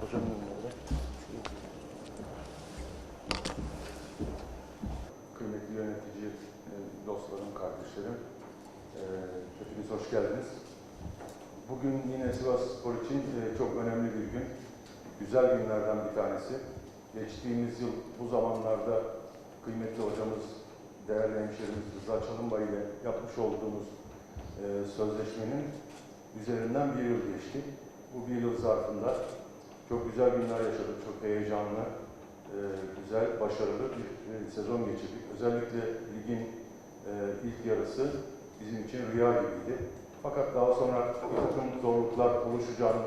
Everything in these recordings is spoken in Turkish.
Hocam? Kıymetli yönetici, e, dostlarım, kardeşlerim, e, hepiniz hoş geldiniz. Bugün yine Sivas Spor için e, çok önemli bir gün. Güzel günlerden bir tanesi. Geçtiğimiz yıl bu zamanlarda kıymetli hocamız, değerli hemşerimiz Rıza Çalınbay ile yapmış olduğumuz e, sözleşmenin üzerinden bir yıl geçti. Bu bir yıl zarfında çok güzel günler yaşadık, çok heyecanlı, e, güzel, başarılı bir e, sezon geçirdik. Özellikle ligin e, ilk yarısı bizim için rüya gibiydi. Fakat daha sonra bir takım zorluklar oluşacağının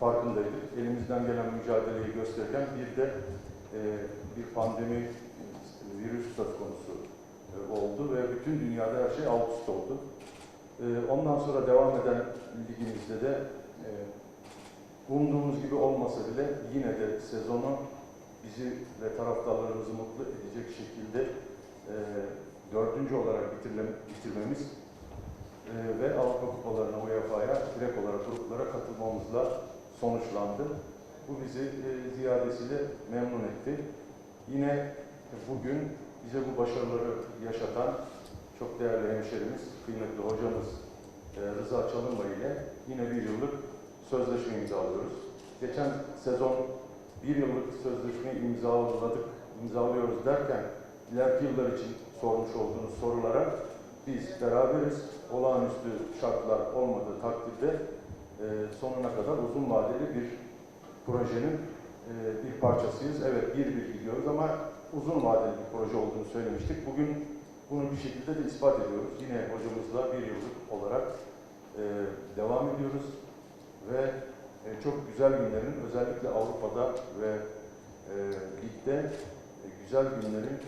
farkındaydık. Elimizden gelen mücadeleyi gösterirken bir de e, bir pandemi, e, virüs söz konusu oldu ve bütün dünyada her şey alt üst oldu. E, ondan sonra devam eden ligimizde de e, umduğumuz gibi olmasa bile yine de sezonu bizi ve taraftarlarımızı mutlu edecek şekilde e, dördüncü olarak bitirme- bitirmemiz e, ve Avrupa Kupalarına, UEFA'ya direkt olarak gruplara katılmamızla sonuçlandı. Bu bizi e, ziyadesiyle memnun etti. Yine bugün bize bu başarıları yaşatan çok değerli hemşerimiz, kıymetli hocamız e, Rıza Çalınbay ile yine bir yıllık sözleşme imzalıyoruz. Geçen sezon bir yıllık sözleşme imzaladık, imzalıyoruz derken ileriki yıllar için sormuş olduğunuz sorulara biz beraberiz. Olağanüstü şartlar olmadığı takdirde e, sonuna kadar uzun vadeli bir projenin e, bir parçasıyız. Evet bir bir gidiyoruz ama uzun vadeli bir proje olduğunu söylemiştik. Bugün bunu bir şekilde de ispat ediyoruz. Yine hocamızla bir yıllık olarak e, devam ediyoruz ve e, çok güzel günlerin özellikle Avrupa'da ve e, ligde e, güzel günlerin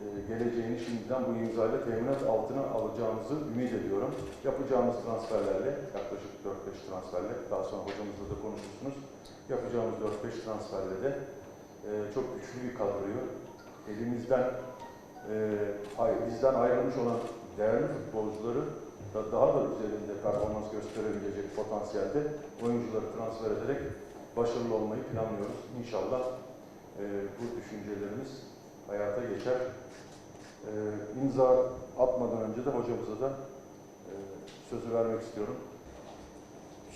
e, geleceğini şimdiden bu imzayla teminat altına alacağımızı ümit ediyorum. Yapacağımız transferlerle, yaklaşık 4-5 transferle, daha sonra hocamızla da konuşursunuz. Yapacağımız 4-5 transferle de e, çok güçlü bir kadroyu elimizden e, bizden ayrılmış olan değerli futbolcuları da daha da üzerinde performans gösterebilecek potansiyelde oyuncuları transfer ederek başarılı olmayı planlıyoruz. İnşallah e, bu düşüncelerimiz hayata geçer. E, imza atmadan önce de hocamıza da e, sözü vermek istiyorum.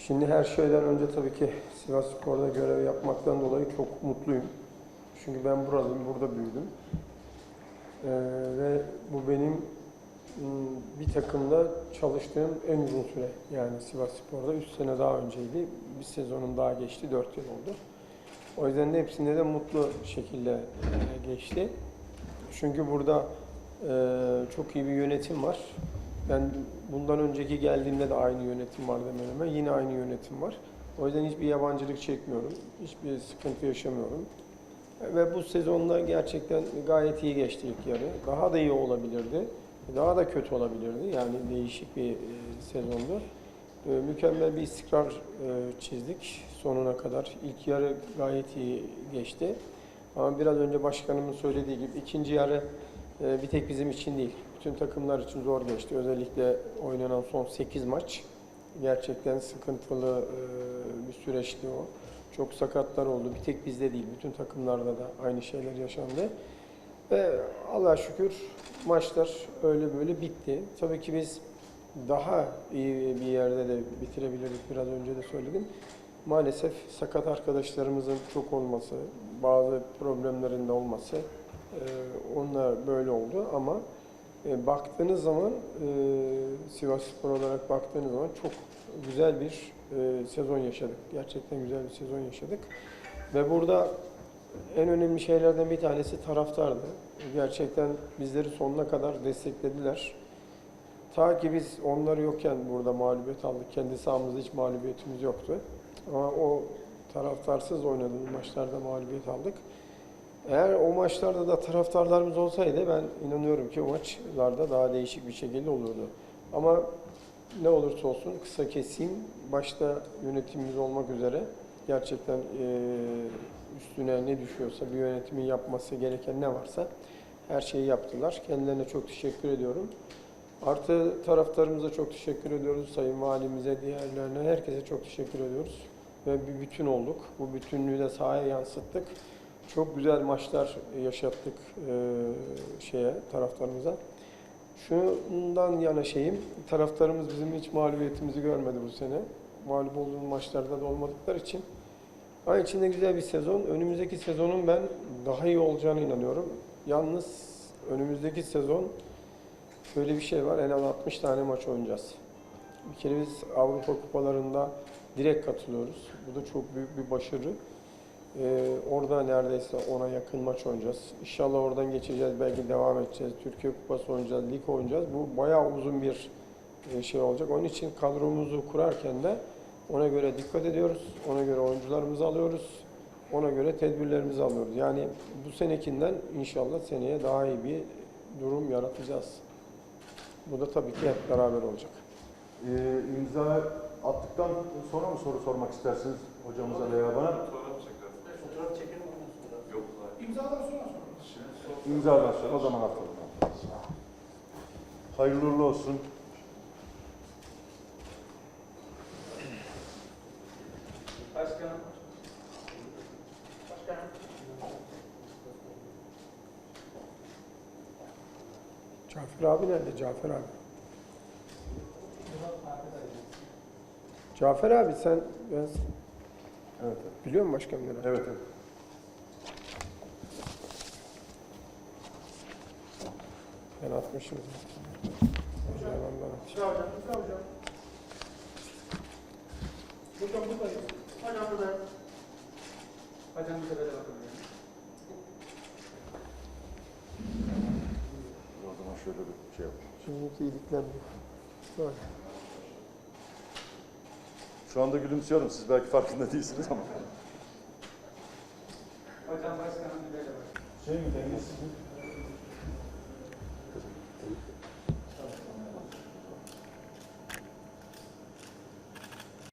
Şimdi her şeyden önce tabii ki Sivas Spor'da görev yapmaktan dolayı çok mutluyum. Çünkü ben buralıyım, burada büyüdüm. Ee, ve bu benim m, bir takımda çalıştığım en uzun süre. Yani Sivas Spor'da 3 sene daha önceydi. Bir sezonum daha geçti, 4 yıl oldu. O yüzden de hepsinde de mutlu şekilde e, geçti. Çünkü burada e, çok iyi bir yönetim var. Ben bundan önceki geldiğimde de aynı yönetim vardı hemen. Yine aynı yönetim var. O yüzden hiçbir yabancılık çekmiyorum. Hiçbir sıkıntı yaşamıyorum. Ve bu sezonda gerçekten gayet iyi geçti ilk yarı. Daha da iyi olabilirdi. Daha da kötü olabilirdi. Yani değişik bir e, sezondu. E, mükemmel bir istikrar e, çizdik sonuna kadar. İlk yarı gayet iyi geçti. Ama biraz önce başkanımın söylediği gibi ikinci yarı bir tek bizim için değil. Bütün takımlar için zor geçti. Özellikle oynanan son 8 maç gerçekten sıkıntılı bir süreçti o. Çok sakatlar oldu. Bir tek bizde değil, bütün takımlarda da aynı şeyler yaşandı. Ve Allah'a şükür maçlar öyle böyle bitti. Tabii ki biz daha iyi bir yerde de bitirebilirdik biraz önce de söyledim. Maalesef sakat arkadaşlarımızın çok olması, bazı problemlerin de olması e, onunla böyle oldu ama e, baktığınız zaman e, Sivas Spor olarak baktığınız zaman çok güzel bir e, sezon yaşadık. Gerçekten güzel bir sezon yaşadık. Ve burada en önemli şeylerden bir tanesi taraftardı. Gerçekten bizleri sonuna kadar desteklediler. Ta ki biz onları yokken burada mağlubiyet aldık. Kendi sahamızda hiç mağlubiyetimiz yoktu. Ama o taraftarsız oynadığımız maçlarda mağlubiyet aldık. Eğer o maçlarda da taraftarlarımız olsaydı ben inanıyorum ki o maçlarda daha değişik bir şekilde olurdu. Ama ne olursa olsun kısa keseyim. Başta yönetimimiz olmak üzere gerçekten eee, üstüne ne düşüyorsa bir yönetimin yapması gereken ne varsa her şeyi yaptılar. Kendilerine çok teşekkür ediyorum. Artı taraftarımıza çok teşekkür ediyoruz. Sayın Valimize, diğerlerine, herkese çok teşekkür ediyoruz. Ve bir bütün olduk. Bu bütünlüğü de sahaya yansıttık. Çok güzel maçlar yaşattık e, şeye taraftarımıza. Şundan yana şeyim, taraftarımız bizim hiç mağlubiyetimizi görmedi bu sene. Mağlup olduğumuz maçlarda da olmadıkları için. Aynı içinde güzel bir sezon. Önümüzdeki sezonun ben daha iyi olacağına inanıyorum. Yalnız önümüzdeki sezon şöyle bir şey var. En az 60 tane maç oynayacağız. Bir kere biz Avrupa kupalarında direkt katılıyoruz. Bu da çok büyük bir başarı. Ee, orada neredeyse ona yakın maç oynayacağız. İnşallah oradan geçeceğiz. Belki devam edeceğiz. Türkiye Kupası oynayacağız. Lig oynayacağız. Bu bayağı uzun bir e, şey olacak. Onun için kadromuzu kurarken de ona göre dikkat ediyoruz. Ona göre oyuncularımızı alıyoruz. Ona göre tedbirlerimizi alıyoruz. Yani bu senekinden inşallah seneye daha iyi bir durum yaratacağız. Bu da tabii ki hep beraber olacak. Ee, imza attıktan sonra mı soru sormak istersiniz hocamıza veya bana? Fotoğraf çekelim ondan sonra. Yok. İmzadan sonra sonra. İmzadan sonra o zaman atalım. Hayırlı uğurlu olsun. Başkanım. Başkanım. Cafer abi nerede? Cafer abi. Cafer abi sen ben Evet. biliyor musun başkanları? Evet. evet. Ben atmışım zaten. Hocam atmışım. Hocam, hocam, buradayız. Hocam buradayız. Hocam bize böyle bakın. O zaman şöyle bir şey yapalım. Şimdiki iyiliklenmiyor. Böyle. Şu anda gülümsüyorum. Siz belki farkında değilsiniz ama. Hocam başkanım böyle bakın. Şey mi dengesiz mi?